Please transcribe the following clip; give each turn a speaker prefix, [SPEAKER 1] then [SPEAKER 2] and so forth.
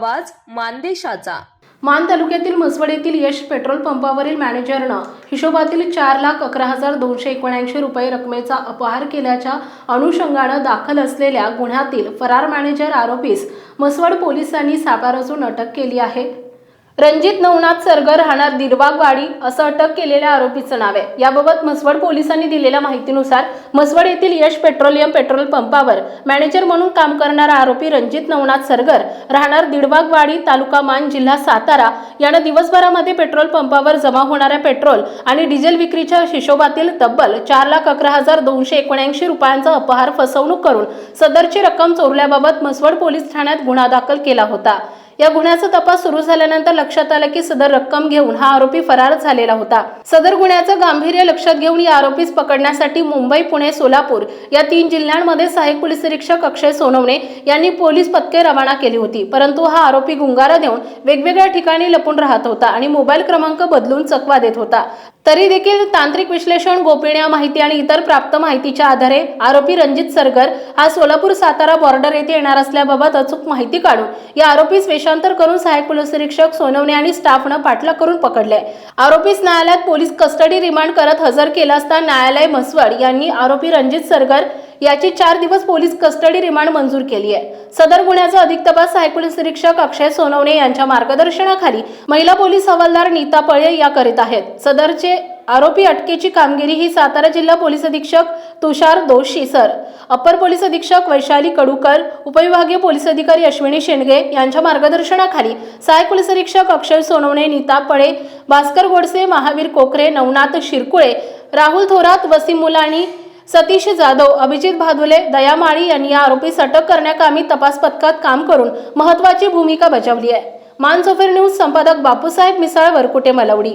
[SPEAKER 1] आवाज मानदेशाचा.
[SPEAKER 2] मान तालुक्यातील म्हसवड येथील यश पेट्रोल पंपावरील मॅनेजरनं हिशोबातील चार लाख अकरा हजार दोनशे एकोणऐंशी रुपये रकमेचा अपहार केल्याच्या अनुषंगानं दाखल असलेल्या गुन्ह्यातील फरार मॅनेजर आरोपीस म्हसवड पोलिसांनी सापळा रचून अटक केली आहे. रणजित नवनाथ सरगर राहणार दिरबागवाडी असं अटक केलेल्या आरोपीचं नाव आहे. याबाबत म्हसवड पोलिसांनी दिलेल्या माहितीनुसार म्हसवड येथील यश पेट्रोलियम पेट्रोल पंपावर मॅनेजर म्हणून काम करणारा आरोपी रणजित नवनाथ सरगर राहणार दिडवागवाडी तालुका मान जिल्हा सातारा यानं दिवसभरामध्ये पेट्रोल पंपावर जमा होणाऱ्या पेट्रोल आणि डिझेल विक्रीच्या हिशोबातील तब्बल चार लाख अकरा हजार दोनशे एकोणऐंशी रुपयांचा अपहार फसवणूक करून सदरची रक्कम चोरल्याबाबत म्हसवड पोलीस ठाण्यात गुन्हा दाखल केला होता. या गुन्ह्याचा तपास सुरू झाल्यानंतर लक्षात आलं की सदर रक्कम घेऊन हा आरोपी फरार झालेला होता. सदर गुन्ह्याचं गांभीर्य लक्षात घेऊन या आरोपीस पकडण्यासाठी मुंबई पुणे सोलापूर या तीन जिल्ह्यांमध्ये सहाय्यक पोलीस निरीक्षक अक्षय सोनवणे यांनी पोलीस पथके रवाना केली होती. परंतु हा आरोपी गुंगारा देऊन वेगवेगळ्या ठिकाणी लपून राहत होता आणि मोबाईल क्रमांक बदलून चकवा देत होता. तरी देखील तांत्रिक विश्लेषण गोपनीय माहिती आणि इतर प्राप्त माहितीच्या आधारे आरोपी रणजित सरगर हा सोलापूर सातारा बॉर्डर येथे येणार असल्याबाबत अचूक माहिती काढून या आरोपीस वेषांतर करून सहाय्यक पोलीस निरीक्षक सोनवणे आणि स्टाफनं पाठलाग करून पकडले. आरोपीस न्यायालयात पोलीस कस्टडी रिमांड करत हजर केला असता न्यायालय म्हसवड यांनी आरोपी रणजित सरगर याची चार दिवस पोलीस कस्टडी रिमांड मंजूर केली आहे सदर गुन्ह्याचा अधिक तपास सहाय्यक पोलीस निरीक्षक अक्षय सोनवणे यांच्या मार्गदर्शनाखाली महिला पोलीस हवालदार नीता पळे या करीत आहेत. सदरचे आरोपी अटकेची कामगिरी ही सातारा जिल्हा पोलीस अधीक्षक तुषार दोषी सर. अप्पर पोलीस अधीक्षक वैशाली कडूकर उपविभागीय पोलीस अधिकारी अश्विनी शेंडगे यांच्या मार्गदर्शनाखाली सहाय्यक पोलीस अधीक्षक अक्षय सोनवणे नीता पळे भास्कर गोडसे महावीर कोकरे नवनाथ शिरकुळे राहुल थोरात वसीम मुलानी सतीश जाधव अभिजित भादुले दया माळी यांनी या आरोपीस अटक करण्याकामी तपास पथकात काम करून महत्वाची भूमिका बजावली आहे. मानसोफेर न्यूज संपादक बापूसाहेब मिसाळ वरकुटे मलवडी.